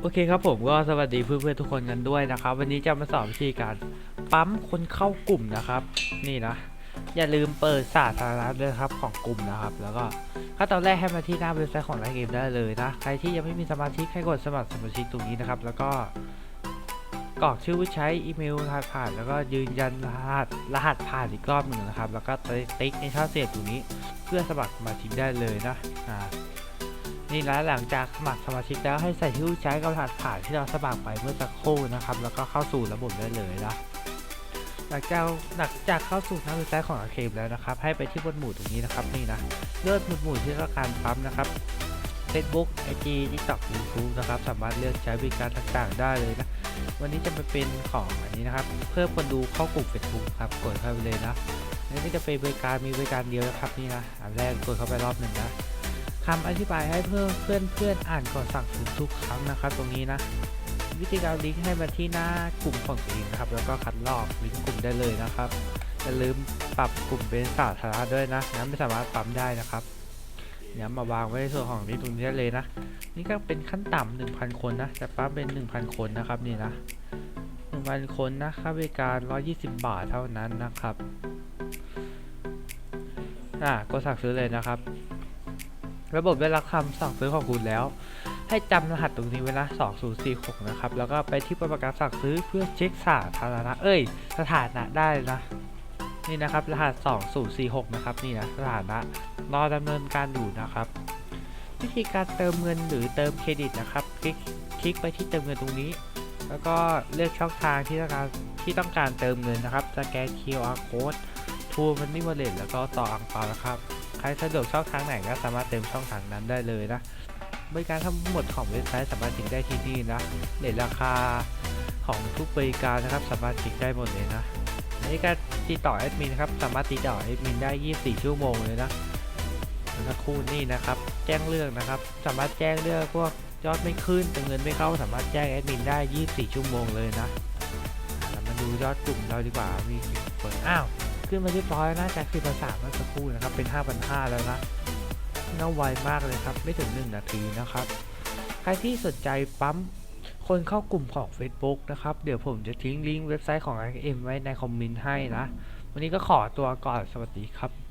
โอเคครับผมก็สวัสดีเพื่อนๆทุกคนกันด้วยนะครับ วันนี้จะมาสอนวิธีการปั๊มคนเข้ากลุ่มนะครับ นี่นะ อย่าลืมเปิดสาธารณะด้วยครับของกลุ่มนะครับ แล้วก็ขั้นตอนแรกให้มาที่หน้าเว็บไซต์ของไลน์เกมได้เลยนะ ใครที่ยังไม่มีสมาชิกให้กดสมัครสมาชิกตรงนี้นะครับ แล้วก็กรอกชื่อผู้ใช้อีเมลรหัสผ่าน แล้วก็ยืนยันรหัสรหัสผ่านอีกรอบหนึ่งนะครับ แล้วก็ติ๊กในช่องเสียบตรงนี้ เพื่อสมัครสมาชิกได้เลยนะอ่า นี่นะหลังจากสมัครสมาชิกแล้วให้ใส่ชื่อใช้กับรหัสผ่านที่เราสมัครไปเมื่อสักครู่นะครับ แล้วก็เข้าสู่ระบบได้เลยนะหลังจากหลังจากเข้าสู่หน้าเว็บไซต์ของอาเคมแล้วนะครับ ให้ไปที่บนหมู่ตรงนี้นะครับนี่นะเลือกหมุดหมู่ที่ต้องการปั๊มนะครับ Facebook IG TikTok YouTube นะครับ สามารถเลือกใช้บริการต่างๆ ได้เลยนะ วันนี้จะมาเป็นของอันนี้นะครับ เพิ่มคนดูเข้ากลุ่ม Facebook ครับ กดเข้าไปเลยนะนนี้จะเป็นบริการมีบริการเดียวนะครับนี่นะ อันแรกกดเข้าไปรอบหนึ่งนะ คำอธิบายให้เพื่อนเพื่อนเพื่อนอ่านก่อนสั่งซื้อทุกครั้งนะครับ ตรงนี้นะ วิธีการลิงก์ให้มาที่หน้ากลุ่มของตัวเองครับ แล้วก็คัดลอกลิงก์กลุ่มได้เลยนะครับอย่าลืมปรับกลุ่มเป็นสาธารณะด้วยนะงั้นไม่สามารถปั๊มได้นะครับเนี่ยมาวางไว้ในส่วนของนี้ตรงนี้ได้เลยนะ นี่ก็เป็นขั้นต่ำ1,000คนนะจะปั๊มเป็น1,000คนนะครับนี่นะ1,000คนนะค่าบริการ120บาทเท่านั้นนะครับอะก็สั่งซื้อเลยนะครับ ระบบได้รับคำสั่งซื้อของคุณแล้ว ให้จำรหัสตรงนี้ไว้นะ2046 นะครับ แล้วก็ไปที่ประกันสั่งซื้อเพื่อเช็คสาธารณะ เอ้ย สถานะได้นะ นี่นะครับ รหัส 2046 นะครับ นี่นะ สถานะ รอดำเนินการอยู่นะครับ วิธีการเติมเงินหรือเติมเครดิตนะครับ คลิกคลิกไปที่เติมเงินตรงนี้ แล้วก็เลือกช่องทางที่ต้องการที่ต้องการเติมเงินนะครับ สแกน QR code ทูมันนี่วอลเล็ตแล้วก็ต่ออังเปานะครับ ใครสะดวกช่องทางไหนก็สามารถเติมช่องทางนั้นได้เลยนะบริการทั้งหมดของเว็บไซต์สามารถติดได้ที่นี่นะเลทราคาของทุกบริการนะครับสามารถติดได้หมดเลยนะในการติดต่อแอดมินครับสามารถติดต่อแอดมินได้ 24 ชั่วโมงเลยนะแล้วสักครู่นี่นะครับ แจ้งเรื่องนะครับ สามารถแจ้งเรื่องพวกยอดไม่ขึ้นแต่เงินไม่เข้าสามารถแจ้งแอดมินได้ 24 ชั่วโมงเลยนะอะเรามาดูยอดกลุ่มเราดีกว่ามีกี่คนอ้าว ขึ้นมาเรียบร้อยนะจากคือภาษาเมื่อสักครู่นะครับ เป็น 5,500 แล้วนะน่าไวมากเลยครับ ไม่ถึง 1 นาทีนะครับ ใครที่สนใจปั๊มคนเข้ากลุ่มของ Facebook นะครับ เดี๋ยวผมจะทิ้งลิงก์เว็บไซต์ของ RM ไว้ในคอมเมนต์ให้นะ วันนี้ก็ขอตัวก่อน สวัสดีครับ